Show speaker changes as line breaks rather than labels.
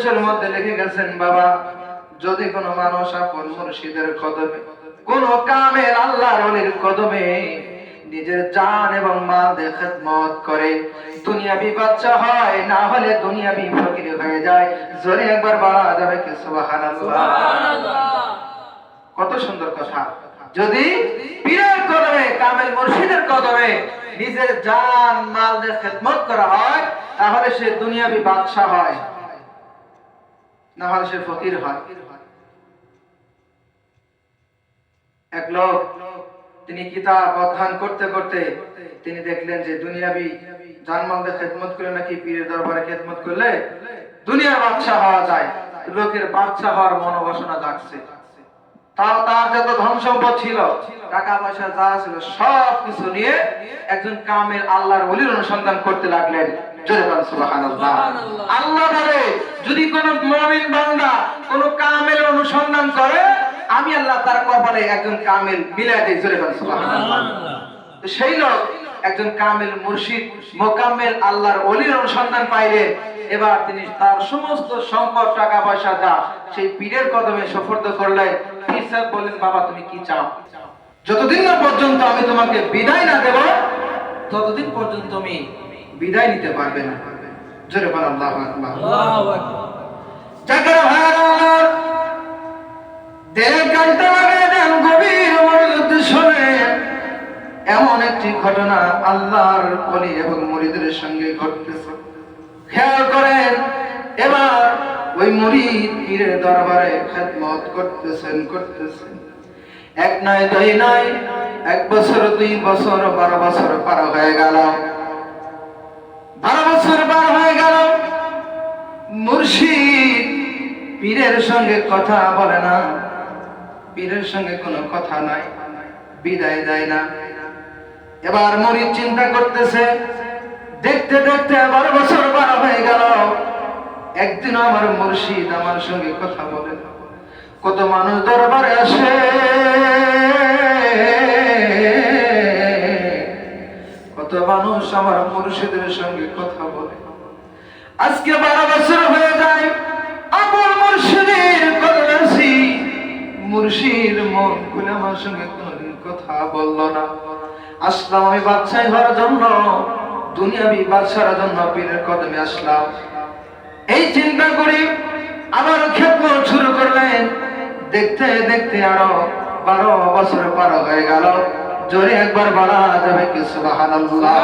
উপদেশের মধ্যে লিখে গেছেন বাবা যদি কোনো মানুষ আপন মুর্শিদের কদমে কোন কামের আল্লাহর অলির কদমে নিজের জান এবং মাল দিয়ে খেদমত করে দুনিয়াবি বাচ্চা হয় না হলে দুনিয়াবি ফকির হয়ে যায় জোরে একবার বলা যাবে কি সুবহানাল্লাহ? কত সুন্দর কথা। যদি পীরের কদমে কামেল মুর্শিদের কদমে নিজের জান মাল দিয়ে খেদমত করা হয় তাহলে সে দুনিয়াবি বাদশা হয়। না হলে সে ফকির হয়। এক লোক তিনি কিতাব অধ্যয়ন করতে করতে তিনি দেখলেন যে দুনিয়াবি জানমাল দিয়ে খেদমত করে নাকি পীরের দরবারে খেদমত করলে দুনিয়ার হওয়া যায় লোকের বাদশা হওয়ার মনোবাসনা জাগছে। তাও তার যত ধন সম্পদ ছিল টাকা পয়সা যা ছিল সব কিছু নিয়ে একজন কামের আল্লাহর ওলির অনুসন্ধান করতে লাগলেন। জোরে সুবহানাল্লাহ। আল্লাহ যদি কোন মুমিন বান্দা কোন কামের অনুসন্ধান করে আমি আল্লাহ তার কপালে একজন কামেল মিলাই দেই সুবহানাল্লাহ। তো সেই লোক একজন কামেল মুর্শিদ মোকাম্মেল আল্লাহর অলির অনুসন্ধান পাইলেন। এবার তিনি তার সমস্ত সম্পদ টাকা পয়সা যা সেই পীরের কদমে সফর্দ করলেন পীর সাহেব বললেন বাবা তুমি কি চাও? যতদিন না পর্যন্ত আমি তোমাকে বিদায় না দেব ততদিন পর্যন্ত তুমি বিদায় নিতে পারবে না। জোরে বল আল্লাহু ভাইরা আমার দেড় ঘণ্টা লাগে দেন গভীর মনোযোগ শুনে এমন একটি ঘটনা আল্লাহর বলি এবং মরিদের সঙ্গে ঘটতেছে। খেয়াল করেন এবার ওই মরিদ পীরের দরবারে খেদমত করতেছেন করতেছেন। এক নয় দুই নয় এক বছর দুই বছর বারো বছর পার হয়ে গেল বারো বছর পার হয়ে গেল মুর্শিদ পীরের সঙ্গে কথা বলে না। পীরের সঙ্গে কোনো কথা নাই, বিদায় দেয় না। এবার মরিদ চিন্তা করতেছে, দেখতে দেখতে আবার বছর পার হয়ে গেল। একদিন আমার মুর্শিদ আমার সঙ্গে কথা বলে কত মানুষ দরবারে আসে। কত মানুষ আমার মুর্শিদের সঙ্গে কথা বলে আজকে বারো বছর হয়ে যায় আমার মুর্শিদের কদরাসি মুর্শিদ মন খুলে আমার সঙ্গে কথা বলল না। আসলাম আমি বাদশাহ হওয়ার জন্য, দুনিয়াবি বাদশার জন্য পীরের কদমে আসলাম। এই চিন্তা করি আবার খেদমত শুরু করলেন। দেখতে দেখতে আরও বারো বছর পার হয়ে গেল। জোরে একবার বলা যাবে কি সুবহানাল্লাহ?